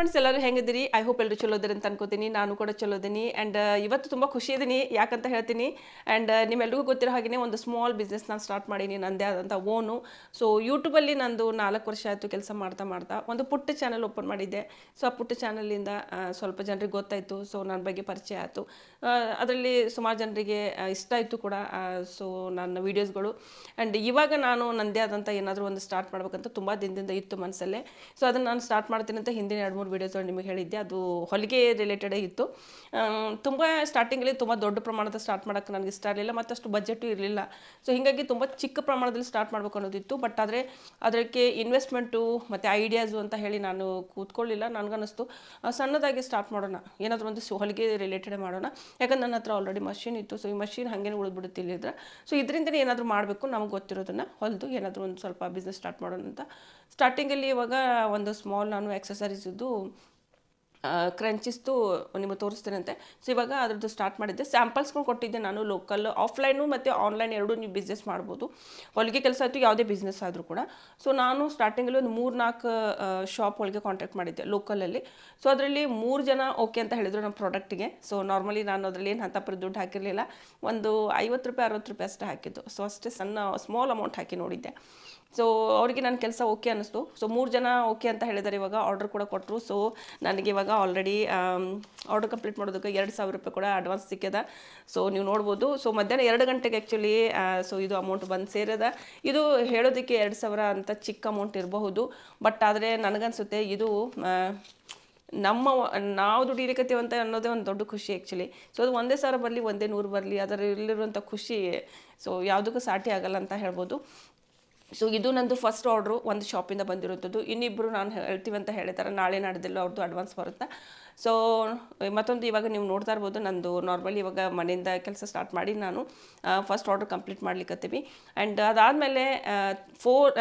Friends ಎಲ್ಲರೂ ಹೆಂಗಿದ್ದೀರಿ? I hope ಎಲ್ಲರೂ ಚಲೋ ಅಂತ ಅನ್ಕೋತೀನಿ. ನಾನು ಕೂಡ ಚಲೋ ಇದೀನಿ ಆ್ಯಂಡ್ ಇವತ್ತು ತುಂಬ ಖುಷಿ ಇದ್ದೀನಿ ಯಾಕಂತ ಹೇಳ್ತೀನಿ. ಆ್ಯಂಡ್ ನಿಮ್ಮೆಲ್ಲರಿಗೂ ಗೊತ್ತಿರೋ ಹಾಗೆಯೇ ಒಂದು ಸ್ಮಾಲ್ ಬಿಸ್ನೆಸ್ ನಾನು ಸ್ಟಾರ್ಟ್ ಮಾಡೀನಿ. ನಂದೇ ಆದಂಥ ಓನು ಸೊ ಯೂಟ್ಯೂಬಲ್ಲಿ ನಂದು ನಾಲ್ಕು ವರ್ಷ ಆಯಿತು ಕೆಲಸ ಮಾಡ್ತಾ ಮಾಡ್ತಾ ಒಂದು ಪುಟ್ಟ ಚಾನಲ್ ಓಪನ್ ಮಾಡಿದ್ದೆ. ಸೊ ಆ ಪುಟ್ಟ ಚಾನಲಿಂದ ಸ್ವಲ್ಪ ಜನರಿಗೆ ಗೊತ್ತಾಯಿತು. ಸೊ ನನ್ನ ಬಗ್ಗೆ ಪರಿಚಯ ಆಯಿತು. ಅದರಲ್ಲಿ ಸುಮಾರು ಜನರಿಗೆ ಇಷ್ಟ ಆಯಿತು ಕೂಡ. ಸೊ ನನ್ನ ವೀಡಿಯೋಸ್ಗಳು ಆ್ಯಂಡ್ ಇವಾಗ ನಾನು ನನ್ನದೇ ಆದಂಥ ಏನಾದರೂ ಒಂದು ಸ್ಟಾರ್ಟ್ ಮಾಡಬೇಕಂತ ತುಂಬ ದಿನದಿಂದ ಇತ್ತು ಮನಸ್ಸಲ್ಲೇ ಸೊ ಅದನ್ನು ನಾನು ಸ್ಟಾರ್ಟ್ ಮಾಡ್ತೀನಿ ಅಂತ ಹಿಂದಿನ ಎರಡು, ಮೂರು ವೀಡಿಯೋಸ್ಗಳು ನಿಮಗೆ ಹೇಳಿದ್ದೆ, ಅದು ಹೊಲಿಗೆ ರಿಲೇಟೆಡ್ ಇತ್ತು. ತುಂಬ ಸ್ಟಾರ್ಟಿಂಗಲ್ಲಿ ತುಂಬ ದೊಡ್ಡ ಪ್ರಮಾಣದ ಸ್ಟಾರ್ಟ್ ಮಾಡೋಕ್ಕೆ ನನಗೆ ಇಷ್ಟ ಇರಲಿಲ್ಲ ಮತ್ತಷ್ಟು ಬಜೆಟು ಇರಲಿಲ್ಲ. ಸೊ ಹೀಗಾಗಿ ತುಂಬ ಚಿಕ್ಕ ಪ್ರಮಾಣದಲ್ಲಿ ಸ್ಟಾರ್ಟ್ ಮಾಡಬೇಕು ಅನ್ನೋದಿತ್ತು ಬಟ್ ಆದರೆ ಅದಕ್ಕೆ ಇನ್ವೆಸ್ಟ್ಮೆಂಟು ಮತ್ತು ಐಡಿಯಾಸು ಅಂತ ಹೇಳಿ ನಾನು ಕೂತ್ಕೊಳ್ಳಿಲ್ಲ, ನನಗನ್ನಿಸ್ತು. ಸಣ್ಣದಾಗಿ ಸ್ಟಾರ್ಟ್ ಮಾಡೋಣ, ಏನಾದರೂ ಒಂದು ಹೊಲಿಗೆ ರಿಲೇಟೆಡ್ ಮಾಡೋಣ. ಯಾಕಂದ್ರೆ ನನ್ನ ಹತ್ರ ಆಲ್ರೆಡಿ ಮಷೀನ್ ಇತ್ತು ಸೊ ಈ ಮಷೀನ್ ಹಾಗೇನೆ ಉಳಿದ್ಬಿಡುತ್ತೆ ಇಲ್ಲಿದ್ರೆ ಸೊ ಇದರಿಂದನೇ ಏನಾದರೂ ಮಾಡಬೇಕು, ನಮ್ಗೆ ಗೊತ್ತಿರೋದನ್ನು ಹೊಲಿದು ಏನಾದರೂ ಒಂದು ಸ್ವಲ್ಪ ಬಿಸ್ನೆಸ್ ಸ್ಟಾರ್ಟ್ ಮಾಡೋಣ ಅಂತ ಸ್ಟಾರ್ಟಿಂಗಲ್ಲಿ ಇವಾಗ ಒಂದು ಸ್ಮಾಲ್ ನಾನು ಎಕ್ಸಸರೀಸ್ ಇದ್ದು ನಿಮಗೆ ತೋರಿಸ್ತೇನಂತೆ. ಸೊ ಇವಾಗ ಅದ್ರದ್ದು ಸ್ಟಾರ್ಟ್ ಮಾಡಿದ್ದೆ. ಸ್ಯಾಂಪಲ್ಸ್ಗಳು ಕೊಟ್ಟಿದ್ದೆ ನಾನು ಲೋಕಲ್ ಆಫ್ಲೈನು ಮತ್ತು ಆನ್ಲೈನ್ ಎರಡೂ ನೀವು ಬಿಸ್ನೆಸ್ ಮಾಡ್ಬೋದು. ಹೊಲಿಗೆ ಕೆಲಸ ಆಯಿತು, ಯಾವುದೇ ಬಿಸ್ನೆಸ್ ಆದರೂ ಕೂಡ. ಸೊ ನಾನು ಸ್ಟಾರ್ಟಿಂಗಲ್ಲಿ ಒಂದು ಮೂರು ನಾಲ್ಕು ಶಾಪ್ ಒಳಗೆ ಕಾಂಟ್ಯಾಕ್ಟ್ ಮಾಡಿದ್ದೆ ಲೋಕಲಲ್ಲಿ ಸೊ ಅದರಲ್ಲಿ ಮೂರು ಜನ ಓಕೆ ಅಂತ ಹೇಳಿದರು ನಮ್ಮ ಪ್ರಾಡಕ್ಟಿಗೆ ಸೊ ನಾರ್ಮಲಿ ನಾನು ಅದರಲ್ಲಿ ಏನು ಹಂತಪರ ದುಡ್ಡು ಹಾಕಿರಲಿಲ್ಲ. ಒಂದು ಐವತ್ತು ರೂಪಾಯಿ, ಅರವತ್ತು ರೂಪಾಯಿ ಅಷ್ಟೇ ಹಾಕಿದ್ದು. ಸೊ ಅಷ್ಟೇ ಸಣ್ಣ ಸ್ಮಾಲ್ ಅಮೌಂಟ್ ಹಾಕಿ ನೋಡಿದ್ದೆ. ಸೊ ಅವರಿಗೆ ನನ್ನ ಕೆಲಸ ಓಕೆ ಅನ್ನಿಸ್ತು. ಸೊ ಮೂರು ಜನ ಓಕೆ ಅಂತ ಹೇಳಿದ್ದಾರೆ ಇವಾಗ ಆರ್ಡರ್ ಕೂಡ ಕೊಟ್ಟರು ಸೊ ನನಗೆ ಇವಾಗ ಆಲ್ರೆಡಿ ಆರ್ಡರ್ ಕಂಪ್ಲೀಟ್ ಮಾಡೋದಕ್ಕೆ ಎರಡು ಸಾವಿರ ರೂಪಾಯಿ ಕೂಡ ಅಡ್ವಾನ್ಸ್ ಸಿಕ್ಕಿದೆ. ಸೊ ನೀವು ನೋಡ್ಬೋದು. ಸೊ ಮಧ್ಯಾಹ್ನ ಎರಡು ಗಂಟೆಗೆ ಆ್ಯಕ್ಚುಲಿ ಸೊ ಇದು ಅಮೌಂಟ್ ಬಂದು ಸೇರಿದೆ. ಇದು ಹೇಳೋದಕ್ಕೆ ಎರಡು ಸಾವಿರ ಅಂತ ಚಿಕ್ಕ ಅಮೌಂಟ್ ಇರಬಹುದು. ಬಟ್ ಆದರೆ ನನಗನ್ಸುತ್ತೆ, ಇದು ನಮ್ಮ, ನಾವು ದುಡಿಲಿಕತ್ತೀವಿ ಅಂತ ಅನ್ನೋದೇ ಒಂದು ದೊಡ್ಡ ಖುಷಿ ಆ್ಯಕ್ಚುಲಿ ಸೊ ಅದು ಒಂದೇ ಸಾವಿರ ಬರಲಿ, ಒಂದೇ ನೂರು ಬರಲಿ ಅದರಲ್ಲಿರುವಂಥ ಖುಷಿ ಸೊ ಯಾವುದಕ್ಕೂ ಸಾಟಿ ಆಗಲ್ಲ ಅಂತ ಹೇಳ್ಬೋದು. ಸೊ ಇದು ನಂದು ಫಸ್ಟ್ ಆರ್ಡ್ರು ಒಂದು ಶಾಪಿಂದ ಬಂದಿರೋಂಥದ್ದು ಇನ್ನಿಬ್ಬರು ನಾನು ಹೇಳ್ತೀವಿ ಅಂತ ಹೇಳಿದ್ದಾರೆ ನಾಳೆ ನಡೆದಿಲ್ಲ ಅವ್ರದ್ದು ಅಡ್ವಾನ್ಸ್ ಬರುತ್ತೆ. ಸೊ ಮತ್ತೊಂದು ಇವಾಗ ನೀವು ನೋಡ್ತಾ ಇರ್ಬೋದು, ನಂದು ನಾರ್ಮಲಿ ಇವಾಗ ಮನೆಯಿಂದ ಕೆಲಸ ಸ್ಟಾರ್ಟ್ ಮಾಡಿ ನಾನು ಫಸ್ಟ್ ಆರ್ಡರ್ ಕಂಪ್ಲೀಟ್ ಮಾಡ್ಲಿಕ್ಕತ್ತೀವಿ ಆ್ಯಂಡ್ ಅದಾದಮೇಲೆ ಫೋರ್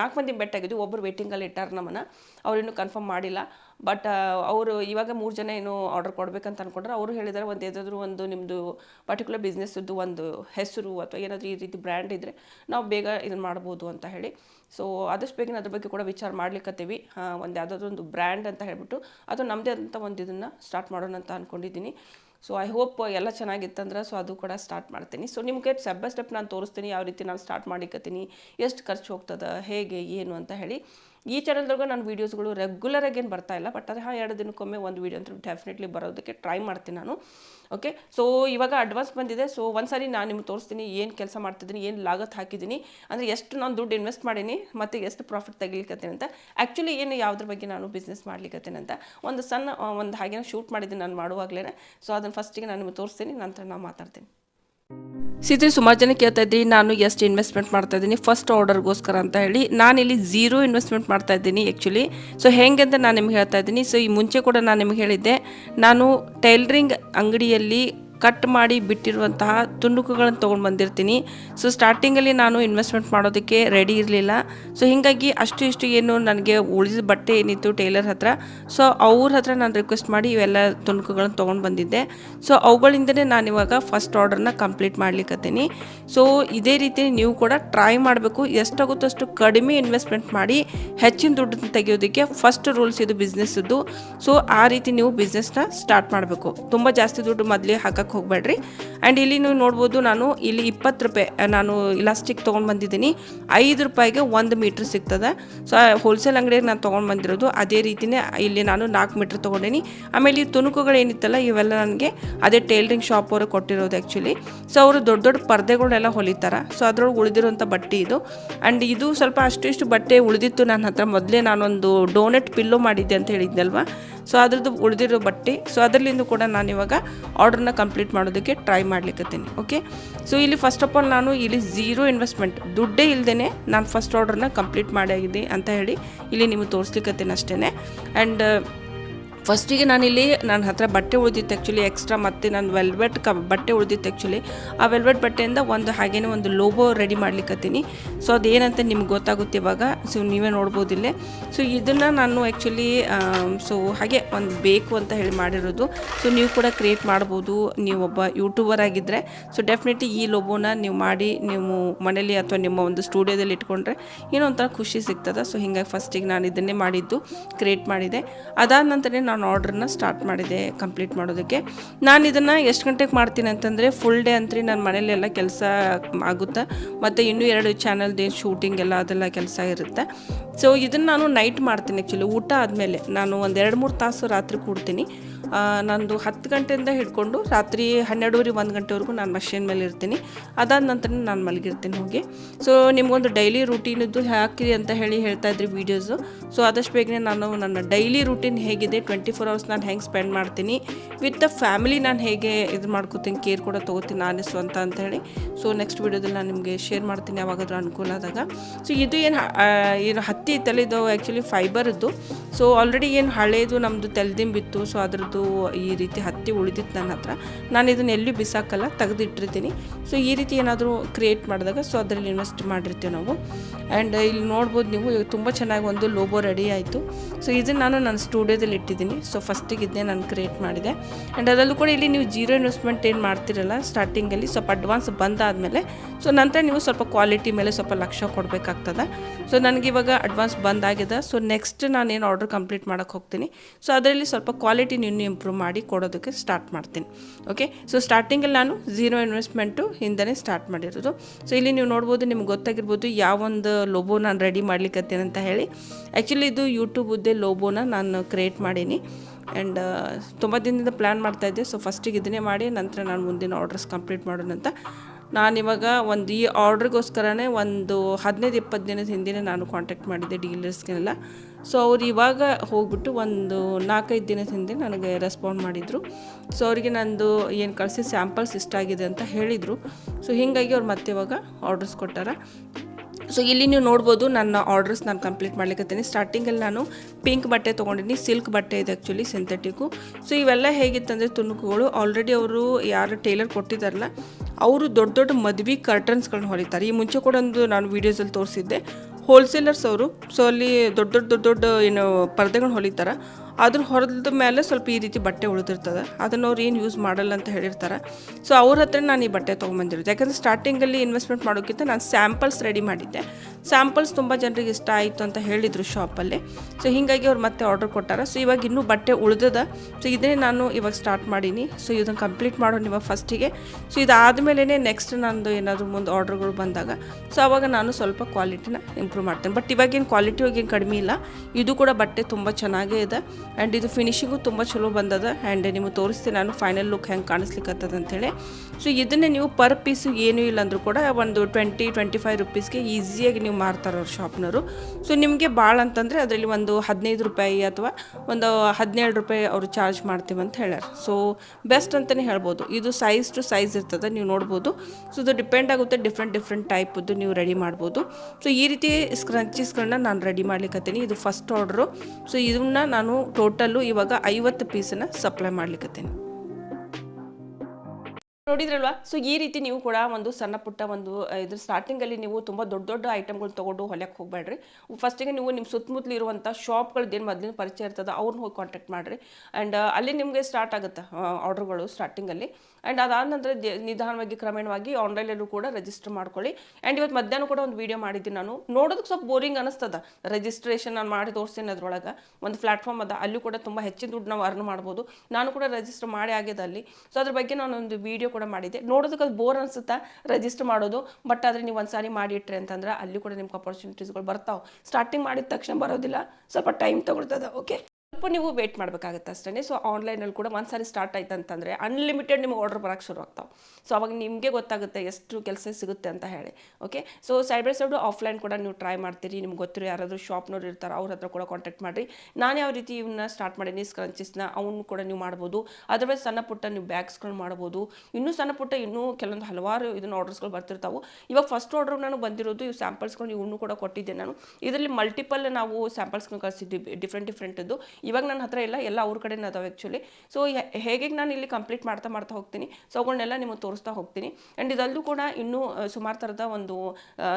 ನಾಲ್ಕು ಮಂದಿ ಬೆಟ್ಟಾಗಿದ್ದು ಒಬ್ಬರು ವೇಟಿಂಗಲ್ಲಿ ಇಟ್ಟಾರೆ ನಮ್ಮನ್ನು. ಅವ್ರು ಇನ್ನೂ ಕನ್ಫರ್ಮ್ ಮಾಡಿಲ್ಲ. ಬಟ್ ಅವರು ಇವಾಗ ಮೂರು ಜನ ಏನು ಆರ್ಡರ್ ಕೊಡಬೇಕಂತ ಅಂದ್ಕೊಂಡ್ರೆ ಅವರು ಹೇಳಿದ್ದಾರೆ ಒಂದು ಏನಾದರೂ ಒಂದು ನಿಮ್ಮದು ಪರ್ಟಿಕ್ಯುಲರ್ ಬಿಸ್ನೆಸ್ದು ಒಂದು ಹೆಸರು ಅಥವಾ ಏನಾದರೂ ಈ ರೀತಿ ಬ್ರ್ಯಾಂಡ್ ಇದ್ದರೆ ನಾವು ಬೇಗ ಇದನ್ನು ಮಾಡ್ಬೋದು ಅಂತ ಹೇಳಿ. ಸೊ ಆದಷ್ಟು ಬೇಗನೆ ಅದ್ರ ಬಗ್ಗೆ ಕೂಡ ವಿಚಾರ ಮಾಡ್ಲಿಕ್ಕತ್ತೀವಿ ಒಂದು ಯಾವುದಾದ್ರೂ ಒಂದು ಬ್ರ್ಯಾಂಡ್ ಅಂತ ಹೇಳ್ಬಿಟ್ಟು ಅದು ನಮ್ಮದೇ ಆದಂಥ ಒಂದು ಇದನ್ನು ಸ್ಟಾರ್ಟ್ ಮಾಡೋಣ ಅಂತ ಅಂದ್ಕೊಂಡಿದ್ದೀನಿ ಸೊ ಐ ಹೋಪ್ ಎಲ್ಲ ಚೆನ್ನಾಗಿತ್ತಂದ್ರೆ ಸೊ ಅದು ಕೂಡ ಸ್ಟಾರ್ಟ್ ಮಾಡ್ತೀನಿ. ಸೊ ನಿಮಗೆ ಸ್ಟೆಪ್ ಬೈ ಸ್ಟೆಪ್ ನಾನು ತೋರಿಸ್ತೀನಿ, ಯಾವ ರೀತಿ ನಾನು ಸ್ಟಾರ್ಟ್ ಮಾಡಿಕತ್ತೀನಿ ಎಷ್ಟು ಖರ್ಚು ಹೋಗ್ತದೆ, ಹೇಗೆ, ಏನು ಅಂತ ಹೇಳಿ. ಈ ಚಾನಲ್ದಾಗ ನಾನು ವೀಡಿಯೋಸ್ಗಳು ರೆಗ್ಯುಲರಾಗಿ ಏನು ಬರ್ತಾ ಇಲ್ಲ ಬಟ್ ಆದರೆ ಹಾಂ, ಎರಡು ದಿನಕ್ಕೊಮ್ಮೆ ಒಂದು ವೀಡಿಯೋ ಅಂತ ಡೆಫಿನೆಟ್ಲಿ ಬರೋದಕ್ಕೆ ಟ್ರೈ ಮಾಡ್ತೀನಿ ನಾನು. ಓಕೆ ಸೊ ಇವಾಗ ಅಡ್ವಾನ್ಸ್ ಬಂದಿದೆ. ಸೊ ಒಂದು ಸಾರಿ ನಾನು ನಿಮ್ಗೆ ತೋರಿಸ್ತೀನಿ ಏನು ಕೆಲಸ ಮಾಡ್ತಿದ್ದೀನಿ, ಏನು ಲಾಗತ್ ಹಾಕಿದ್ದೀನಿ. ಅಂದರೆ ಎಷ್ಟು ನಾನು ದುಡ್ಡು ಇನ್ವೆಸ್ಟ್ ಮಾಡೀನಿ, ಮತ್ತು ಎಷ್ಟು ಪ್ರಾಫಿಟ್ ತೆಗಿಲಿಕ್ಕತ್ತೇನೆ ಅಂತ. ಆ್ಯಕ್ಚುಲಿ ಏನು ಯಾವುದ್ರ ಬಗ್ಗೆ ನಾನು ಬಿಸ್ನೆಸ್ ಮಾಡ್ಲಿಕ್ಕತ್ತೀನಿ ಅಂತ. ಒಂದು ಸಣ್ಣ ಒಂದು ಹಾಗೇನೋ ಶೂಟ್ ಮಾಡಿದ್ದೀನಿ ನಾನು ಮಾಡುವಾಗಲೇ ಸೊ ಅದನ್ನು ಫಸ್ಟಿಗೆ ನಾನು ನಿಮಗೆ ತೋರಿಸ್ತೀನಿ, ನಂತರ ನಾನು ಮಾತಾಡ್ತೀನಿ. ಸಿದ್ರಿ ಸುಮಾರು ಜನ ಕೇಳ್ತಾ ಇದ್ರಿ ನಾನು ಎಷ್ಟು ಇನ್ವೆಸ್ಟ್ಮೆಂಟ್ ಮಾಡ್ತಾ ಇದ್ದೀನಿ ಫಸ್ಟ್ ಆರ್ಡರ್ಗೋಸ್ಕರ ಅಂತ ಹೇಳಿ ನಾನು ಇಲ್ಲಿ ಝೀರೋ ಇನ್ವೆಸ್ಟ್ಮೆಂಟ್ ಮಾಡ್ತಾ ಇದ್ದೀನಿ ಆ್ಯಕ್ಚುಲಿ ಸೊ ಹೆಂಗೆ ಅಂತ ನಾನು ನಿಮ್ಗೆ ಹೇಳ್ತಾ ಇದ್ದೀನಿ. ಸೊ ಈ ಮುಂಚೆ ಕೂಡ ನಾನು ನಿಮ್ಗೆ ಹೇಳಿದ್ದೆ, ನಾನು ಟೈಲರಿಂಗ್ ಅಂಗಡಿಯಲ್ಲಿ ಕಟ್ ಮಾಡಿ ಬಿಟ್ಟಿರುವಂತಹ ತುಣುಕುಗಳನ್ನು ತೊಗೊಂಡು ಬಂದಿರ್ತೀನಿ. ಸೊ ಸ್ಟಾರ್ಟಿಂಗಲ್ಲಿ ನಾನು ಇನ್ವೆಸ್ಟ್ಮೆಂಟ್ ಮಾಡೋದಕ್ಕೆ ರೆಡಿ ಇರಲಿಲ್ಲ. ಸೊ ಹೀಗಾಗಿ ಅಷ್ಟು ಇಷ್ಟು ಏನು ನನಗೆ ಉಳಿದ ಬಟ್ಟೆ ಏನಿತ್ತು ಟೈಲರ್ ಹತ್ರ. ಸೊ ಅವ್ರ ಹತ್ರ ನಾನು ರಿಕ್ವೆಸ್ಟ್ ಮಾಡಿ ಇವೆಲ್ಲ ತುಣುಕುಗಳನ್ನು ತೊಗೊಂಡು ಬಂದಿದ್ದೆ. ಸೊ ಅವುಗಳಿಂದನೇ ನಾನು ಇವಾಗ ಫಸ್ಟ್ ಆರ್ಡರ್ನ ಕಂಪ್ಲೀಟ್ ಮಾಡ್ಲಿಕ್ಕತ್ತೀನಿ ಸೊ ಇದೇ ರೀತಿ ನೀವು ಕೂಡ ಟ್ರೈ ಮಾಡಬೇಕು. ಎಷ್ಟಾಗುತ್ತೋ ಅಷ್ಟು ಕಡಿಮೆ ಇನ್ವೆಸ್ಟ್ಮೆಂಟ್ ಮಾಡಿ ಹೆಚ್ಚಿನ ದುಡ್ಡನ್ನು ತೆಗೆಯೋದಕ್ಕೆ ಫಸ್ಟ್ ರೂಲ್ಸ್ ಇದು ಬಿಸ್ನೆಸ್ದು ಸೊ ಆ ರೀತಿ ನೀವು ಬಿಸ್ನೆಸ್ನ ಸ್ಟಾರ್ಟ್ ಮಾಡಬೇಕು. ತುಂಬ ಜಾಸ್ತಿ ದುಡ್ಡು ಮೊದಲೇ ಹಾಕಕ್ಕೆ ಹೋಗಬೇಡ್ರಿ. ಆ್ಯಂಡ್ ಇಲ್ಲಿ ನೀವು ನೋಡ್ಬೋದು ನಾನು ಇಲ್ಲಿ ಇಪ್ಪತ್ತು ರೂಪಾಯಿ ನಾನು ಇಲಾಸ್ಟಿಕ್ ತೊಗೊಂಡು ಬಂದಿದ್ದೀನಿ. ಐದು ರೂಪಾಯಿಗೆ ಒಂದು ಮೀಟ್ರ್ ಸಿಗ್ತದೆ. ಸೊ ಹೋಲ್ಸೇಲ್ ಅಂಗಡಿಗೆ ನಾನು ತೊಗೊಂಡು ಬಂದಿರೋದು. ಅದೇ ರೀತಿನೇ ಇಲ್ಲಿ ನಾನು ನಾಲ್ಕು ಮೀಟ್ರ್ ತೊಗೊಂಡೀನಿ. ಆಮೇಲೆ ಈ ತುಣುಕುಗಳೇನಿತ್ತಲ್ಲ ಇವೆಲ್ಲ ನನಗೆ ಅದೇ ಟೈಲರಿಂಗ್ ಶಾಪ್ ಅವರು ಕೊಟ್ಟಿರೋದು ಆ್ಯಕ್ಚುಲಿ ಸೊ ಅವರು ದೊಡ್ಡ ದೊಡ್ಡ ಪರ್ದೆಗಳನ್ನೆಲ್ಲ ಹೊಲಿತಾರೆ. ಸೊ ಅದರೊಳಗೆ ಉಳಿದಿರುವಂಥ ಬಟ್ಟೆ ಇದು. ಆ್ಯಂಡ್ ಇದು ಸ್ವಲ್ಪ ಅಷ್ಟು ಇಷ್ಟು ಬಟ್ಟೆ ಉಳಿದಿತ್ತು ನನ್ನ ಹತ್ರ. ಮೊದಲೇ ನಾನೊಂದು ಡೋನೆಟ್ ಪಿಲ್ಲೋ ಮಾಡಿದ್ದೆ ಅಂತ ಹೇಳಿದ್ನಲ್ವಾ? ಸೊ ಅದ್ರದ್ದು ಉಳಿದಿರೋ ಬಟ್ಟೆ ಸೊ ಅದರಲ್ಲಿಂದ ಕೂಡ ನಾನು ಇವಾಗ ಆರ್ಡ್ರನ್ನ ಕಂಪ್ಲೀಟ್ ಮಾಡೋದಕ್ಕೆ ಟ್ರೈ ಮಾಡ್ಲಿಕ್ಕತ್ತೀನಿ ಓಕೆ ಸೊ ಇಲ್ಲಿ ಫಸ್ಟ್ ಆಫ್ ಆಲ್ ನಾನು ಇಲ್ಲಿ ಝೀರೋ ಇನ್ವೆಸ್ಟ್ಮೆಂಟ್ ದುಡ್ಡೇ ಇಲ್ಲದೇ ನಾನು ಫಸ್ಟ್ ಆರ್ಡ್ರನ್ನ ಕಂಪ್ಲೀಟ್ ಮಾಡಿದ್ದೀನಿ ಅಂತ ಹೇಳಿ ಇಲ್ಲಿ ನಿಮಗೆ ತೋರಿಸ್ಲಿಕ್ಕತ್ತೀನಿ ಅಷ್ಟೇ ಆ್ಯಂಡ್ ಫಸ್ಟಿಗೆ ನಾನಿಲ್ಲಿ ನನ್ನ ಹತ್ರ ಬಟ್ಟೆ ಉಳಿದಿತ್ತು ಆ್ಯಕ್ಚುಲಿ ಎಕ್ಸ್ಟ್ರಾ ಮತ್ತು ನಾನು ವೆಲ್ವೆಟ್ ಕ, ಬಟ್ಟೆ ಉಳಿದಿತ್ತು ಆ್ಯಕ್ಚುಲಿ ಆ ವೆಲ್ವೆಟ್ ಬಟ್ಟೆಯಿಂದ ಒಂದು ಹಾಗೇನೆ ಒಂದು ಲೋಗೋ ರೆಡಿ ಮಾಡ್ಲಿಕ್ಕತ್ತೀನಿ ಸೊ ಅದೇನಂತ ನಿಮ್ಗೆ ಗೊತ್ತಾಗುತ್ತೆ ಇವಾಗ ಸೊ ನೀವೇ ನೋಡ್ಬೋದಿಲ್ಲೇ ಸೊ ಇದನ್ನು ನಾನು ಆ್ಯಕ್ಚುಲಿ ಸೊ ಹಾಗೆ ಒಂದು ಬೇಕು ಅಂತ ಹೇಳಿ ಮಾಡಿರೋದು. ಸೊ ನೀವು ಕೂಡ ಕ್ರಿಯೇಟ್ ಮಾಡ್ಬೋದು, ನೀವು ಒಬ್ಬ ಯೂಟ್ಯೂಬರ್ ಆಗಿದ್ದರೆ ಸೊ ಡೆಫಿನೆಟ್ಲಿ ಈ ಲೋಬೋನ ನೀವು ಮಾಡಿ, ನೀವು ಮನೇಲಿ ಅಥವಾ ನಿಮ್ಮ ಒಂದು ಸ್ಟುಡಿಯೋದಲ್ಲಿ ಇಟ್ಕೊಂಡ್ರೆ ಏನೋ ಒಂಥರ ಖುಷಿ ಸಿಗ್ತದೆ. ಸೊ ಹಿಂಗಾಗಿ ಫಸ್ಟಿಗೆ ನಾನು ಇದನ್ನೇ ಮಾಡಿದ್ದು ಕ್ರಿಯೇಟ್ ಮಾಡಿದೆ. ಅದಾದ ನಂತರ ನಾನು ಆರ್ಡ್ರನ್ನ ಸ್ಟಾರ್ಟ್ ಮಾಡಿದೆ, ಕಂಪ್ಲೀಟ್ ಮಾಡೋದಕ್ಕೆ. ನಾನು ಇದನ್ನು ಎಷ್ಟು ಗಂಟೆಗೆ ಮಾಡ್ತೀನಿ ಅಂತಂದರೆ ಫುಲ್ ಡೇ ಅಂತ್ರಿ ನನ್ನ ಮನೇಲೆಲ್ಲ ಕೆಲಸ ಆಗುತ್ತೆ, ಮತ್ತು ಇನ್ನೂ ಎರಡು ಚಾನಲ್ದು ಶೂಟಿಂಗ್ ಎಲ್ಲ ಅದೆಲ್ಲ ಕೆಲಸ ಇರುತ್ತೆ. ಸೊ ಇದನ್ನು ನಾನು ನೈಟ್ ಮಾಡ್ತೀನಿ ಆ್ಯಕ್ಚುಲಿ ಊಟ ಆದಮೇಲೆ. ನಾನು ಒಂದು ಎರಡು ಮೂರು ತಾಸು ರಾತ್ರಿ ಕೂಡ್ತೀನಿ. ನಂದು ಹತ್ತು ಗಂಟೆಯಿಂದ ಹಿಡ್ಕೊಂಡು ರಾತ್ರಿ ಹನ್ನೆರಡುವರೆ ಒಂದು ಗಂಟೆವರೆಗೂ ನಾನು ಮಷೀನ್ ಮೇಲೆ ಇರ್ತೀನಿ. ಅದಾದ ನಂತರ ನಾನು ಮಲಗಿರ್ತೀನಿ ಹೋಗಿ. ಸೊ ನಿಮಗೊಂದು ಡೈಲಿ ರುಟೀನದ್ದು ಹಾಕಿರಿ ಅಂತ ಹೇಳಿ ಹೇಳ್ತಾ ಇದ್ರಿ ವೀಡಿಯೋಸು ಸೊ ಆದಷ್ಟು ಬೇಗನೆ ನಾನು ನನ್ನ ಡೈಲಿ ರೂಟೀನ್ ಹೇಗಿದೆ ಟ್ವೆಂಟಿ ಫೋರ್ ಅವರ್ಸ್ ನಾನು ಹೆಂಗೆ ಸ್ಪೆಂಡ್ ಮಾಡ್ತೀನಿ? ವಿತ್ ದ ಫ್ಯಾಮಿಲಿ ನಾನು ಹೇಗೆ ಇದು ಮಾಡ್ಕೋತೀನಿ ಕೇರ್ ಕೂಡ ತೊಗೋತೀನಿ ನಾನೇ ಸ್ವಂತ ಅಂತ ಹೇಳಿ. ಸೊ ನೆಕ್ಸ್ಟ್ ವೀಡಿಯೋದಲ್ಲಿ ನಾನು ನಿಮಗೆ ಶೇರ್ ಮಾಡ್ತೀನಿ ಯಾವಾಗಾದರೂ ಅನುಕೂಲ ಆದಾಗ. ಸೊ ಇದು ಏನು ಏನು ಹತ್ತಿ ತಲೆದು ಇದು ಆ್ಯಕ್ಚುಲಿ ಫೈಬರ್ದು ಸೊ ಆಲ್ರೆಡಿ ಏನು ಹಳೇದು ನಮ್ಮದು ತೆಲ್ದಿಂಬಿತ್ತು ಸೊ ಅದರದ್ದು ಈ ರೀತಿ ಹತ್ತಿ ಉಳಿದಿತ್ತು ನನ್ನ ಹತ್ರ. ನಾನು ಇದನ್ನ ಎಲ್ಲೂ ಬಿಸಾಕಲ್ಲ, ತೆಗೆದಿಟ್ಟಿರ್ತೀನಿ. ಸೊ ಈ ರೀತಿ ಏನಾದರೂ ಕ್ರಿಯೇಟ್ ಮಾಡಿದಾಗ ಸೊ ಅದರಲ್ಲಿ ಇನ್ವೆಸ್ಟ್ ಮಾಡಿರ್ತೀವಿ ನಾವು. ಆ್ಯಂಡ್ ಇಲ್ಲಿ ನೋಡ್ಬೋದು ನೀವು ತುಂಬ ಚೆನ್ನಾಗಿ ಒಂದು ಲೋಬೋ ರೆಡಿ ಆಯಿತು. ಸೊ ಇದನ್ನು ನಾನು ನನ್ನ ಸ್ಟುಡಿಯೋದಲ್ಲಿ ಇಟ್ಟಿದ್ದೀನಿ. ಸೊ ಫಸ್ಟಿಗೆ ಇದನ್ನೇ ನಾನು ಕ್ರಿಯೇಟ್ ಮಾಡಿದೆ. ಆ್ಯಂಡ್ ಅದರಲ್ಲೂ ಕೂಡ ಇಲ್ಲಿ ನೀವು ಜೀರೋ ಇನ್ವೆಸ್ಟ್ಮೆಂಟ್ ಏನು ಮಾಡ್ತಿರಲ್ಲ ಸ್ಟಾರ್ಟಿಂಗಲ್ಲಿ ಸ್ವಲ್ಪ ಅಡ್ವಾನ್ಸ್ ಬಂದಾದಮೇಲೆ ಸೊ ನಂತರ ನೀವು ಸ್ವಲ್ಪ ಕ್ವಾಲಿಟಿ ಮೇಲೆ ಸ್ವಲ್ಪ ಲಕ್ಷ್ಯ ಕೊಡಬೇಕಾಗ್ತದೆ. ಸೊ ನನಗೆ ಇವಾಗ ಅಡ್ವಾನ್ಸ್ ಬಂದಾಗಿದೆ. ಸೊ ನೆಕ್ಸ್ಟ್ ನಾನೇನು ಆರ್ಡರ್ ಕಂಪ್ಲೀಟ್ ಮಾಡೋಕ್ಕೆ ಹೋಗ್ತೀನಿ. ಸೊ ಅದರಲ್ಲಿ ಸ್ವಲ್ಪ ಕ್ವಾಲಿಟಿ ಇನ್ನೂ ಇಂಪ್ರೂವ್ ಮಾಡಿ ಕೊಡೋದಕ್ಕೆ ಸ್ಟಾರ್ಟ್ ಮಾಡ್ತೀನಿ. ಓಕೆ ಸೊ ಸ್ಟಾರ್ಟಿಂಗಲ್ಲಿ ನಾನು ಝೀರೋ ಇನ್ವೆಸ್ಟ್ಮೆಂಟು ಹಿಂದೆನೇ ಸ್ಟಾರ್ಟ್ ಮಾಡಿರೋದು. ಸೊ ಇಲ್ಲಿ ನೀವು ನೋಡ್ಬೋದು, ನಿಮ್ಗೆ ಗೊತ್ತಾಗಿರ್ಬೋದು ಯಾವೊಂದು ಲೋಬೋ ನಾನು ರೆಡಿ ಮಾಡ್ಲಿಕ್ಕೆ ಅಂತ ಹೇಳಿ. ಆ್ಯಕ್ಚುಲಿ ಇದು ಯೂಟ್ಯೂಬದ್ದೇ ಲೋಬೋನ ನಾನು ಕ್ರಿಯೇಟ್ ಮಾಡೀನಿ. ಆ್ಯಂಡ್ ತುಂಬ ದಿನದಿಂದ ಪ್ಲ್ಯಾನ್ ಮಾಡ್ತಾಯಿದ್ದೆ ಸೊ ಫಸ್ಟಿಗೆ ಇದನ್ನೇ ಮಾಡಿ, ನಂತರ ನಾನು ಮುಂದಿನ ಆರ್ಡರ್ಸ್ ಕಂಪ್ಲೀಟ್ ಮಾಡೋಣ ಅಂತ. ನಾನಿವಾಗ ಒಂದು ಈ ಆರ್ಡ್ರಿಗೋಸ್ಕರನೇ ಒಂದು ಹದಿನೈದು, ಇಪ್ಪತ್ತು ದಿನದ ಹಿಂದೆ ನಾನು ಕಾಂಟ್ಯಾಕ್ಟ್ ಮಾಡಿದ್ದೆ ಡೀಲರ್ಸ್ಗೆಲ್ಲ ಸೊ ಅವ್ರು ಇವಾಗ ಹೋಗ್ಬಿಟ್ಟು ಒಂದು ನಾಲ್ಕೈದು ದಿನದ ಹಿಂದೆ ನನಗೆ ರೆಸ್ಪಾಂಡ್ ಮಾಡಿದರು. ಸೊ ಅವರಿಗೆ ನಂದು ಏನು ಕಳಿಸಿ ಸ್ಯಾಂಪಲ್ಸ್ ಇಷ್ಟ ಆಗಿದೆ ಅಂತ ಹೇಳಿದರು. ಸೊ ಹೀಗಾಗಿ ಅವ್ರು ಮತ್ತೆ ಇವಾಗ ಆರ್ಡರ್ಸ್ ಕೊಟ್ಟಾರ. ಸೊ ಇಲ್ಲಿ ನೀವು ನೋಡ್ಬೋದು ನನ್ನ ಆರ್ಡರ್ಸ್ ನಾನು ಕಂಪ್ಲೀಟ್ ಮಾಡ್ಲಿಕ್ಕತ್ತೀನಿ ಸ್ಟಾರ್ಟಿಂಗಲ್ಲಿ ನಾನು ಪಿಂಕ್ ಬಟ್ಟೆ ತೊಗೊಂಡಿದ್ದೀನಿ ಸಿಲ್ಕ್ ಬಟ್ಟೆ ಇದೆ ಆ್ಯಕ್ಚುಲಿ ಸಿಂಥೆಟಿಕ್ಕು ಸೊ ಇವೆಲ್ಲ ಹೇಗಿತ್ತಂದರೆ ತುಣುಕುಗಳು. ಆಲ್ರೆಡಿ ಅವರು ಯಾರು ಟೇಲರ್ ಕೊಟ್ಟಿದ್ದಾರಲ್ಲ, ಅವರು ದೊಡ್ಡ ದೊಡ್ಡ ಮದುವೆ ಕರ್ಟನ್ಸ್ಗಳನ್ನ ಹೊಲಿತಾರೆ. ಈ ಮುಂಚೆ ಕೂಡ ಒಂದು ನಾನು ವೀಡಿಯೋಸಲ್ಲಿ ತೋರಿಸಿದ್ದೆ. ಹೋಲ್ಸೇಲರ್ಸ್ ಅವರು ಸೊ ಅಲ್ಲಿ ದೊಡ್ಡ ದೊಡ್ಡ ದೊಡ್ಡ ದೊಡ್ಡ ಏನು ಪರ್ದೆಗಳನ್ನ ಹೊಲಿತಾರೆ. ಅದ್ರ ಹೊರದ ಮೇಲೆ ಸ್ವಲ್ಪ ಈ ರೀತಿ ಬಟ್ಟೆ ಉಳಿದಿರ್ತದೆ. ಅದನ್ನು ಅವ್ರು ಏನು ಯೂಸ್ ಮಾಡಲ್ಲ ಅಂತ ಹೇಳಿರ್ತಾರೆ. ಸೊ ಅವ್ರ ಹತ್ರ ನಾನು ಈ ಬಟ್ಟೆ ತೊಗೊಂಬಂದಿರೋದು. ಯಾಕಂದರೆ ಸ್ಟಾರ್ಟಿಂಗಲ್ಲಿ ಇನ್ವೆಸ್ಟ್ಮೆಂಟ್ ಮಾಡೋಕ್ಕಿಂತ ನಾನು ಸ್ಯಾಂಪಲ್ಸ್ ರೆಡಿ ಮಾಡಿದ್ದೆ. ಸ್ಯಾಂಪಲ್ಸ್ ತುಂಬ ಜನರಿಗೆ ಇಷ್ಟ ಆಯಿತು ಅಂತ ಹೇಳಿದರು ಶಾಪಲ್ಲಿ ಸೊ ಹೀಗಾಗಿ ಅವ್ರು ಮತ್ತೆ ಆರ್ಡರ್ ಕೊಟ್ಟಾರೆ. ಸೊ ಇವಾಗ ಇನ್ನೂ ಬಟ್ಟೆ ಉಳಿದದ. ಸೊ ಇದನ್ನೇ ನಾನು ಇವಾಗ ಸ್ಟಾರ್ಟ್ ಮಾಡೀನಿ. ಸೊ ಇದನ್ನು ಕಂಪ್ಲೀಟ್ ಮಾಡೋಣ ಇವಾಗ ಫಸ್ಟಿಗೆ ಸೊ ಇದಾದಮೇಲೆ ನೆಕ್ಸ್ಟ್ ನಂದು ಏನಾದರೂ ಮುಂದೆ ಆರ್ಡರ್ಗಳು ಬಂದಾಗ. ಸೊ ಅವಾಗ ನಾನು ಸ್ವಲ್ಪ ಕ್ವಾಲಿಟಿನ ಇಂಪ್ರೂವ್ ಮಾಡ್ತೇನೆ. ಬಟ್ ಇವಾಗೇನು ಕ್ವಾಲಿಟಿ ಹೋಗೇನು ಕಡಿಮೆ ಇಲ್ಲ. ಇದು ಕೂಡ ಬಟ್ಟೆ ತುಂಬ ಚೆನ್ನಾಗೇ ಇದೆ. ಆ್ಯಂಡ್ ಇದು ಫಿನಿಶಿಂಗು ತುಂಬ ಚಲೋ ಬಂದದ. ಆ್ಯಂಡ್ ನಿಮಗೆ ತೋರಿಸ್ತೀನಿ ನಾನು ಫೈನಲ್ ಲುಕ್ ಹೆಂಗೆ ಕಾಣಿಸ್ಲಿಕ್ಕತ್ತದ ಅಂತೇಳಿ. ಸೊ ಇದನ್ನೇ ನೀವು ಪರ್ ಪೀಸು ಏನೂ ಇಲ್ಲ ಅಂದರೂ ಕೂಡ ಒಂದು ಟ್ವೆಂಟಿ ಟ್ವೆಂಟಿ ಫೈವ್ ರುಪೀಸ್ಗೆ ಈಸಿಯಾಗಿ ನೀವು ಮಾರ್ತಾರೆ ಅವ್ರ ಶಾಪ್ನವರು ಸೊ ನಿಮಗೆ ಭಾಳ ಅಂತಂದರೆ ಅದರಲ್ಲಿ ಒಂದು ಹದಿನೈದು ರೂಪಾಯಿ ಅಥವಾ ಒಂದು ಹದಿನೇಳು ರೂಪಾಯಿ ಅವರು ಚಾರ್ಜ್ ಮಾಡ್ತೀವಿ ಅಂತ ಹೇಳ್ಯಾರ. ಸೊ ಬೆಸ್ಟ್ ಅಂತಲೇ ಹೇಳ್ಬೋದು. ಇದು ಸೈಜ್ ಟು ಸೈಜ್ ಇರ್ತದೆ, ನೀವು ನೋಡ್ಬೋದು. ಸೊ ಇದು ಡಿಪೆಂಡ್ ಆಗುತ್ತೆ ಡಿಫ್ರೆಂಟ್ ಡಿಫ್ರೆಂಟ್ ಟೈಪದ್ದು ನೀವು ರೆಡಿ ಮಾಡ್ಬೋದು. ಸೊ ಈ ರೀತಿ ಸ್ಕ್ರಂಚೀಸ್ಗಳನ್ನ ನಾನು ರೆಡಿ ಮಾಡ್ಲಿಕ್ಕತ್ತೀನಿ ಇದು ಫಸ್ಟ್ ಆರ್ಡ್ರು ಸೊ ಇದನ್ನ ನಾನು ಟೋಟಲ್ಲು ಇವಾಗ ಐವತ್ತು ಪೀಸನ್ನ ಸಪ್ಲೈ ಮಾಡ್ಲಿಕ್ಕತ್ತೀನಿ ನೋಡಿದ್ರಲ್ವಾ? ಸೊ ಈ ರೀತಿ ನೀವು ಕೂಡ ಒಂದು ಸಣ್ಣ ಪುಟ್ಟ ಒಂದು ಇದ್ರ ಸ್ಟಾರ್ಟಿಂಗಲ್ಲಿ ನೀವು ತುಂಬ ದೊಡ್ಡ ದೊಡ್ಡ ಐಟಮ್ಗಳು ತೊಗೊಂಡು ಹೊಲಕ್ಕೆ ಹೋಗಬೇಡ್ರಿ. ಫಸ್ಟಿಗೆ ನೀವು ನಿಮ್ಮ ಸುತ್ತಮುತ್ತಲು ಇರುವಂಥ ಶಾಪ್ಗಳದ್ದು ಏನು ಮೊದಲಿನ ಪರಿಚಯ ಇರ್ತದೆ ಅವ್ರನ್ನ ಹೋಗಿ ಕಾಂಟ್ಯಾಕ್ಟ್ ಮಾಡಿರಿ. ಆ್ಯಂಡ್ ಅಲ್ಲಿ ನಿಮಗೆ ಸ್ಟಾರ್ಟ್ ಆಗುತ್ತೆ ಆರ್ಡ್ರ್ಗಳು ಸ್ಟಾರ್ಟಿಂಗಲ್ಲಿ ಆ್ಯಂಡ್ ಅದಾದ ನಂತರ ನಿಧಾನವಾಗಿ ಕ್ರಮೇಣವಾಗಿ ಆನ್ಲೈನಲ್ಲೂ ಕೂಡ ರಿಜಿಸ್ಟರ್ ಮಾಡ್ಕೊಳ್ಳಿ. ಆ್ಯಂಡ್ ಇವತ್ತು ಮಧ್ಯಾಹ್ನ ಕೂಡ ಒಂದು ವೀಡಿಯೋ ಮಾಡಿದ್ದೀನಿ ನಾನು. ನೋಡೋದಕ್ಕೆ ಸ್ವಲ್ಪ ಬೋರಿಂಗ್ ಅನಿಸ್ತದ. ರಿಜಿಸ್ಟ್ರೇಷನ್ ನಾನು ಮಾಡಿ ತೋರಿಸ್ತೀನಿ ಅದ್ರೊಳಗೆ. ಒಂದು ಪ್ಲಾಟ್ಫಾರ್ಮ್ ಅದ. ಅಲ್ಲೂ ಕೂಡ ತುಂಬ ಹೆಚ್ಚಿನ ದುಡ್ಡು ನಾವು ಅರ್ನ್ ಮಾಡ್ಬೋದು. ನಾನು ಕೂಡ ರಿಜಿಸ್ಟರ್ ಮಾಡಿ ಆಗಿದೆ ಅಲ್ಲಿ. ಸೊ ಅದ್ರ ಬಗ್ಗೆ ನಾನು ಒಂದು ವೀಡಿಯೋ ಕೂಡ ಮಾಡಿದ್ದೆ. ನೋಡೋದಕ್ಕೆ ಅದು ಬೋರ್ ಅನಿಸುತ್ತಾ? ರಿಜಿಸ್ಟರ್ ಮಾಡೋದು. ಬಟ್ ಆದರೆ ನೀವು ಒಂದ್ಸಾರಿ ಮಾಡಿಟ್ರಿ ಅಂತಂದ್ರೆ ಅಲ್ಲಿ ಕೂಡ ನಿಮ್ಗೆ ಅಪರ್ಚುನಿಟೀಸ್ಗಳು ಬರ್ತಾವೆ. ಸ್ಟಾರ್ಟಿಂಗ್ ಮಾಡಿದ ತಕ್ಷಣ ಬರೋದಿಲ್ಲ. ಸ್ವಲ್ಪ ಟೈಮ್ ತಗೊಳ್ತದೆ. ಓಕೆ ಸ್ವಲ್ಪ ನೀವು ವೇಟ್ ಮಾಡಬೇಕಾಗುತ್ತೆ ಅಷ್ಟೇ ಸೊ ಆನ್ಲೈನಲ್ಲಿ ಕೂಡ ಒಂದು ಸಾರಿ ಸ್ಟಾರ್ಟ್ ಆಯ್ತು ಅಂತಂದರೆ ಅನ್ಲಿಮಿಟೆಡ್ ನಿಮ್ಗೆ ಆರ್ಡರ್ ಬರೋಕ್ಕೆ ಶುರು ಆಗ್ತಾವೆ. ಸೊ ಅವಾಗ ನಿಮಗೆ ಗೊತ್ತಾಗುತ್ತೆ ಎಷ್ಟು ಕೆಲಸ ಸಿಗುತ್ತೆ ಅಂತ ಹೇಳಿ. Okay so side by side offline ಕೂಡ ನೀವು ಟ್ರೈ ಮಾಡ್ತೀರಿ. ನಿಮ್ಗೆ ಗೊತ್ತಿರೋ ಯಾರಾದರೂ ಶಾಪ್ನವ್ರು ಇರ್ತಾರೆ, ಅವ್ರ ಹತ್ರ ಕೂಡ ಕಾಂಟ್ಯಾಕ್ಟ್ ಮಾಡಿರಿ. ನಾನು ಯಾವ ರೀತಿ ಇವನ್ನ ಸ್ಟಾರ್ಟ್ ಮಾಡೀನಿ ಸ್ಕ್ರಂಚಿಸ್ನ ಅವನು ಕೂಡ ನೀವು ಮಾಡ್ಬೋದು. ಅದರ್ವೈಸ್ ಸಣ್ಣ ಪುಟ್ಟ ನೀವು ಬ್ಯಾಗ್ಸ್ಗಳು ಮಾಡ್ಬೋದು. ಇನ್ನೂ ಸಣ್ಣ ಪುಟ್ಟ ಇನ್ನೂ ಕೆಲವೊಂದು ಹಲವಾರು ಇದನ್ನ ಆರ್ಡರ್ಸ್ಗಳು ಬರ್ತಿರ್ತಾವೆ. ಇವಾಗ ಫಸ್ಟ್ ಆರ್ಡರ್ ನಾನು ಬಂದಿರೋದು ಇವು ಸ್ಯಾಂಪಲ್ಸ್ಗಳು ಇವನು ಕೂಡ ಕೊಟ್ಟಿದ್ದೆ ನಾನು. ಇದರಲ್ಲಿ ಮಲ್ಟಿಪಲ್ ನಾವು ಸ್ಯಾಂಪಲ್ಸ್ಗಳು ಕಳಿಸಿದ್ವಿ ಡಿಫ್ರೆಂಟ್ ಡಿಫ್ರೆಂಟದ್ದು ಇವಾಗ ನನ್ನ ಹತ್ರ ಇಲ್ಲ, ಎಲ್ಲ ಅವ್ರ ಕಡೆನೇ ಅದಾವೆ ಆ್ಯಕ್ಚುಲಿ ಸೊ ಹೇಗೆ ನಾನು ಇಲ್ಲಿ ಕಂಪ್ಲೀಟ್ ಮಾಡ್ತಾ ಮಾಡ್ತಾ ಹೋಗ್ತೀನಿ ಸೊ ಅವುಗಳನ್ನೆಲ್ಲ ನಿಮಗೆ ತೋರಿಸ್ತಾ ಹೋಗ್ತೀನಿ. ಆ್ಯಂಡ್ ಇದಲ್ಲೂ ಕೂಡ ಇನ್ನೂ ಸುಮಾರು ಥರದ ಒಂದು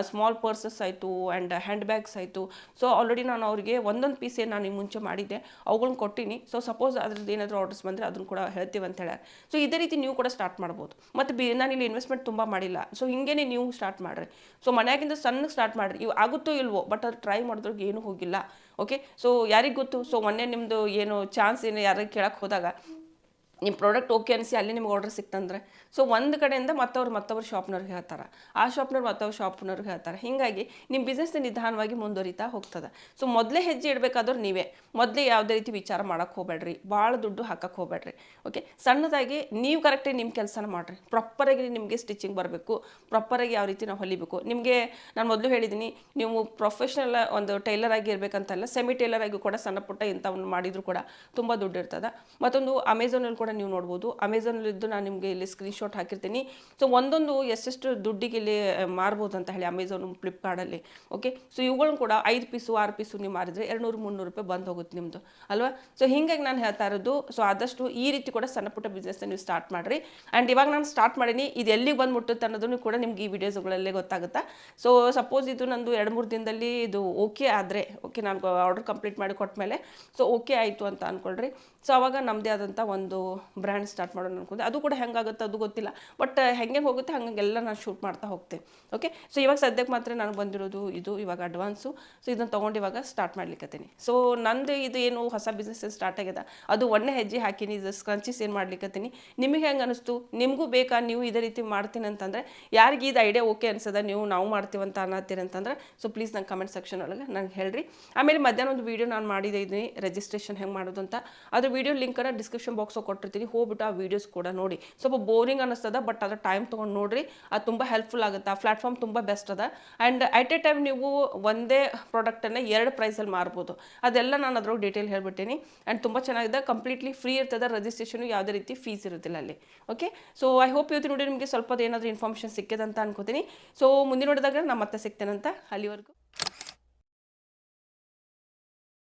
ಸ್ಮಾಲ್ ಪರ್ಸಸ್ ಆಯಿತು ಆ್ಯಂಡ್ ಹ್ಯಾಂಡ್ ಬ್ಯಾಗ್ಸ್ ಆಯಿತು. ಸೊ ಆಲ್ರೆಡಿ ನಾನು ಅವರಿಗೆ ಒಂದೊಂದು ಪೀಸ್ ಏನು ನಾನು ಮುಂಚೆ ಮಾಡಿದ್ದೆ ಅವುಗಳನ್ನ ಕೊಟ್ಟಿನಿ. ಸೊ ಸಪೋಸ್ ಅದ್ರದ್ದು ಏನಾದರೂ ಆರ್ಡರ್ಸ್ ಬಂದರೆ ಅದನ್ನು ಕೂಡ ಹೇಳ್ತೀವಿ ಅಂತ ಹೇಳಿ ಸೊ ಇದೇ ರೀತಿ ನೀವು ಕೂಡ ಸ್ಟಾರ್ಟ್ ಮಾಡ್ಬೋದು. ಮತ್ತು ಬಿ, ನಾನು ಇಲ್ಲಿ ಇನ್ವೆಸ್ಟ್ಮೆಂಟ್ ತುಂಬ ಮಾಡಿಲ್ಲ. ಸೊ ಹಿಂಗೇ ನೀವು ಸ್ಟಾರ್ಟ್ ಮಾಡಿರಿ. ಸೊ ಮನೆಯಾಗಿಂದ ಸಣ್ಣಗೆ ಸ್ಟಾರ್ಟ್ ಮಾಡಿರಿ. ಇವು ಆಗುತ್ತೋ ಇಲ್ವೋ ಬಟ್ ಅದು ಟ್ರೈ ಮಾಡಿದ್ರಿಗೆ ಏನೂ ಹೋಗಿಲ್ಲ. ಓಕೆ ಸೊ ಯಾರಿಗೆ ಗೊತ್ತು? ಸೊ ಮೊನ್ನೆ ನಿಮ್ಮದು ಏನು ಚಾನ್ಸ್ ಏನು ಯಾರಿಗೆ ಕೇಳಕ್ಕೆ ಹೋದಾಗ ನಿಮ್ಮ ಪ್ರಾಡಕ್ಟ್ ಓಕೆ ಅನಿಸಿ ಅಲ್ಲಿ ನಿಮ್ಗೆ ಆರ್ಡರ್ ಸಿಕ್ತಂದ್ರೆ. ಸೊ ಒಂದು ಕಡೆಯಿಂದ ಮತ್ತವ್ರು ಮತ್ತವ್ರ ಶಾಪ್ನವ್ರಿಗೆ ಹೇಳ್ತಾರೆ. ಆ ಶಾಪ್ನವ್ರು ಮತ್ತವ್ರ ಶಾಪ್ನವ್ರಿಗೆ ಹೇಳ್ತಾರೆ. ಹೀಗಾಗಿ ನಿಮ್ಮ ಬಿಸ್ನೆಸ್ ನಿಧಾನವಾಗಿ ಮುಂದುವರಿತಾ ಹೋಗ್ತದೆ. ಸೊ ಮೊದಲೇ ಹೆಜ್ಜೆ ಇಡಬೇಕಾದ್ರೆ ನೀವೇ. ಮೊದಲೇ ಯಾವುದೇ ರೀತಿ ವಿಚಾರ ಮಾಡೋಕ್ಕೆ ಹೋಗ್ಬೇಡ್ರಿ. ಭಾಳ ದುಡ್ಡು ಹಾಕಕ್ಕೆ ಹೋಗ್ಬೇಡ್ರಿ. ಓಕೆ ಸಣ್ಣದಾಗಿ ನೀವು ಕರೆಕ್ಟಾಗಿ ನಿಮ್ಮ ಕೆಲಸನ ಮಾಡಿರಿ. ಪ್ರಾಪರಾಗಿ ನಿಮಗೆ ಸ್ಟಿಚಿಂಗ್ ಬರಬೇಕು. ಪ್ರಾಪರಾಗಿ ಯಾವ ರೀತಿ ನಾವು ಹೊಲಿಬೇಕು. ನಿಮಗೆ ನಾನು ಮೊದಲು ಹೇಳಿದ್ದೀನಿ ನೀವು ಪ್ರೊಫೆಷ್ನಲ್ ಒಂದು ಟೈಲರ್ ಆಗಿ ಇರಬೇಕಂತಲ್ಲ ಸೆಮಿ ಟೈಲರ್ ಆಗಿ ಕೂಡ ಸಣ್ಣ ಪುಟ್ಟ ಇಂಥವನ್ನು ಮಾಡಿದ್ರು ಕೂಡ ತುಂಬ ದುಡ್ಡು ಇರ್ತದೆ. ಮತ್ತೊಂದು ಅಮೆಝಾನಲ್ಲಿ ಕೂಡ ನೀವು ನೋಡ್ಬೋದು. ಅಮೆಝಾನಲ್ಲಿದ್ದು ನಾನು ನಿಮಗೆ ಇಲ್ಲಿ ಸ್ಕ್ರೀನ್ಶಾಟ್ ಹಾಕಿರ್ತೀನಿ. ಸೊ ಒಂದೊಂದು ಎಷ್ಟೆಷ್ಟು ದುಡ್ಡಿಗೆ ಇಲ್ಲಿ ಮಾರ್ಬೋದು ಅಂತ ಹೇಳಿ ಅಮೆಝಾನ್ ಫ್ಲಿಪ್ಕಾರ್ಟಲ್ಲಿ ಓಕೆ ಸೊ ಇವುಗಳನ್ನು ಕೂಡ ಐದು ಪೀಸು, ಆರು ಪೀಸು ನೀವು ಮಾರಿದರೆ ಎರಡುನೂರು, ಮುನ್ನೂರು ರೂಪಾಯಿ ಬಂದು ಹೋಗುತ್ತೆ ನಿಮ್ಮದು ಅಲ್ವಾ? ಸೊ ಹಿಂಗಾಗಿ ನಾನು ಹೇಳ್ತಾ ಇರೋದು ಸೊ ಆದಷ್ಟು ಈ ರೀತಿ ಕೂಡ ಸಣ್ಣ ಪುಟ್ಟ ಬಿಸ್ನೆಸ್ ನೀವು ಸ್ಟಾರ್ಟ್ ಮಾಡಿರಿ. ಆ್ಯಂಡ್ ಇವಾಗ ನಾನು ಸ್ಟಾರ್ಟ್ ಮಾಡೀನಿ, ಇದು ಎಲ್ಲಿಗೆ ಬಂದು ಮುಟ್ಟುತ್ತೆ ಅನ್ನೋದನ್ನು ಕೂಡ ನಿಮ್ಗೆ ಈ ವಿಡಿಯೋಸ್ಗಳಲ್ಲೇ ಗೊತ್ತಾಗುತ್ತಾ? ಸೊ ಸಪೋಸ್ ಇದು ನಂದು ಎರಡು, ಮೂರು ದಿನದಲ್ಲಿ ಇದು ಓಕೆ ಆದರೆ ಓಕೆ ನಾನು ಆರ್ಡರ್ ಕಂಪ್ಲೀಟ್ ಮಾಡಿ ಕೊಟ್ಟ ಮೇಲೆ ಸೊ ಓಕೆ ಆಯಿತು ಅಂತ ಅಂದ್ಕೊಳ್ರಿ ಸೊ ಅವಾಗ ನಮ್ಮದೇ ಆದಂಥ ಒಂದು ಬ್ರ್ಯಾಂಡ್ ಸ್ಟಾರ್ಟ್ ಮಾಡೋಣ ಅನ್ಕೊಂಡೆ. ಅದು ಕೂಡ ಹೆಂಗಾಗುತ್ತೆ ಅದು ಗೊತ್ತಿಲ್ಲ. ಬಟ್ ಹೆಂಗೆ ಹೋಗುತ್ತೆ ಹಂಗೆಲ್ಲ ನಾನು ಶೂಟ್ ಮಾಡ್ತಾ ಹೋಗ್ತೆ. ಓಕೆ ಸೊ ಇವಾಗ ಸದ್ಯಕ್ಕೆ ಮಾತ್ರ ನಾನು ಬಂದಿರೋದು ಇದು, ಇವಾಗ ಅಡ್ವಾನ್ಸು ಸೊ ಇದನ್ನು ತೊಗೊಂಡು ಇವಾಗ ಸ್ಟಾರ್ಟ್ ಮಾಡ್ಲಿಕ್ಕತ್ತೀನಿ ಸೊ ನಂದು ಇದು ಏನು ಹೊಸ ಬಿಸ್ನೆಸ್ ಸ್ಟಾರ್ಟ್ ಆಗ್ಯದ? ಅದು ಒಣ್ಣೆ ಹೆಜ್ಜೆ ಹಾಕಿನಿ, ಇದು ಸ್ಕ್ರಂಚೀಸ್ ಏನು ಮಾಡ್ಲಿಕ್ಕತ್ತೀನಿ ನಿಮಗೆ ಹೆಂಗೆ ಅನಿಸ್ತು? ನಿಮಗೂ ಬೇಕಾ? ನೀವು ಇದೇ ರೀತಿ ಮಾಡ್ತೀನಿ ಅಂತಂದರೆ, ಯಾರಿಗೆ ಇದು ಐಡಿಯಾ ಓಕೆ ಅನ್ಸದ? ನೀವು ನಾವು ಮಾಡ್ತೀವಂತ ಅನ್ನತ್ತೀರಿ ಅಂತಂದ್ರೆ ಸೊ ಪ್ಲೀಸ್ ನಂಗೆ ಕಮೆಂಟ್ ಸೆಕ್ಷನ್ ಒಳಗೆ ನಂಗೆ ಹೇಳ್ರಿ. ಆಮೇಲೆ ಮಧ್ಯಾಹ್ನ ಒಂದು ವೀಡಿಯೋ ನಾನು ಮಾಡಿದೆ, ಇದೀನಿ ರಿಜಿಸ್ಟ್ರೇಷನ್ ಹೆಂಗೆ ಮಾಡೋದು ಅಂತ. ಅದು ವೀಡಿಯೋ ಲಿಂಕನ್ನು ಡಿಸ್ಕ್ರಿಪ್ಷನ್ ಬಾಕ್ಸ್ ಕೊಟ್ಟಿರ್ತೀನಿ ಹೋಗ್ಬಿಟ್ಟು ಆ ವೀಡಿಯೋಸ್ ಕೂಡ ನೋಡಿ. ಸ್ವಲ್ಪ ಬೋರಿಂಗ್ ಅನ್ನಿಸ್ತದ ಬಟ್ ಅದ್ರ ಟೈಮ್ ತೊಗೊಂಡು ನೋಡ್ರಿ. ಅದು ತುಂಬ ಹೆಲ್ಪ್ಫುಲ್ ಆಗುತ್ತೆ. ಆ ಪ್ಲಾಟ್ಫಾರ್ಮ್ ತುಂಬ ಬೆಸ್ಟ್ ಅದ. ಆ್ಯಂಡ್ ಅಟ್ ಎ ಟೈಮ್ ನೀವು ಒಂದೇ ಪ್ರಾಡಕ್ಟನ್ನು ಎರಡು ಪ್ರೈಸಲ್ಲಿ ಮಾರ್ಬೋದು. ಅದೆಲ್ಲ ನಾನು ಅದ್ರೊಳಗೆ ಡೀಟೇಲ್ ಹೇಳ್ಬಿಟ್ಟಿನಿ ಆ್ಯಂಡ್ ತುಂಬ ಚೆನ್ನಾಗಿದೆ. ಕಂಪ್ಲೀಟ್ಲಿ ಫ್ರೀ ಇರ್ತದೆ ರಿಜಿಸ್ಟ್ರೇಷನ್ ಯಾವುದೇ ರೀತಿ ಫೀಸ್ ಇರೋದಿಲ್ಲ ಅಲ್ಲಿ. ಓಕೆ ಸೊ ಐ ಹೋಪ್ ಇವತ್ತು ನೋಡಿ ನಿಮಗೆ ಸ್ವಲ್ಪ ಏನಾದರೂ ಇನ್ಫಾರ್ಮೇಷನ್ ಸಿಕ್ಕಿದೆ ಅಂತ ಅನ್ಕೋತೀನಿ. ಸೊ ಮುಂದಿನ ನೋಡಿದಾಗ ನಾನು ಮತ್ತೆ ಸಿಗ್ತೇನಂತ. ಅಲ್ಲಿವರೆಗೂ.